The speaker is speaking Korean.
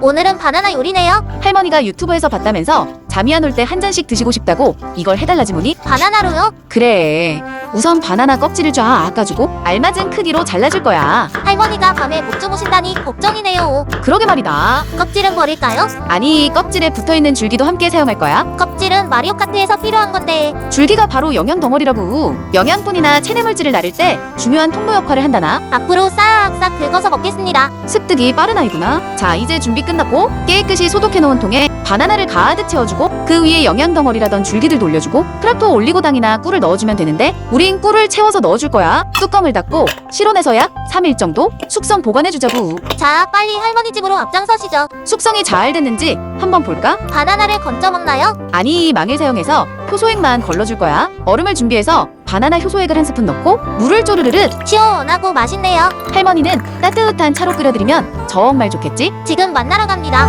오늘은 바나나 요리네요. 할머니가 유튜브에서 봤다면서 잠이 안 올 때 한 잔씩 드시고 싶다고 이걸 해달라지 뭐니? 바나나로요? 그래. 우선 바나나 껍질을 쫙 까주고 알맞은 크기로 잘라줄 거야. 할머니가 밤에 못 주무신다니 걱정이네요. 그러게 말이다. 껍질은 버릴까요? 아니 껍질에 붙어있는 줄기도 함께 사용할 거야. 껍질은 마리오 카트에서 필요한 건데 줄기가 바로 영양 덩어리라고. 영양분이나 체내물질을 나를 때 중요한 통로 역할을 한다나. 앞으로 싹싹 긁어서 먹겠습니다. 습득이 빠른 아이구나. 자, 이제 준비 끝났고 깨끗이 소독해놓은 통에 바나나를 가득 채워주고 그 위에 영양 덩어리라던 줄기들도 올려주고 프락토 올리고당이나 꿀을 넣어주면 되는데 우린 꿀을 채워서 넣어줄 거야. 뚜껑을 닫고 실온에서 약 3일 정도 숙성 보관해주자고. 자, 빨리 할머니 집으로 앞장서시죠. 숙성이 잘 됐는지 한번 볼까? 바나나를 건져 먹나요? 아니, 망을 사용해서 효소액만 걸러줄 거야. 얼음을 준비해서 바나나 효소액을 한 스푼 넣고 물을 쪼르르르 시원하고 맛있네요. 할머니는 따뜻한 차로 끓여드리면 정말 좋겠지? 지금 만나러 갑니다.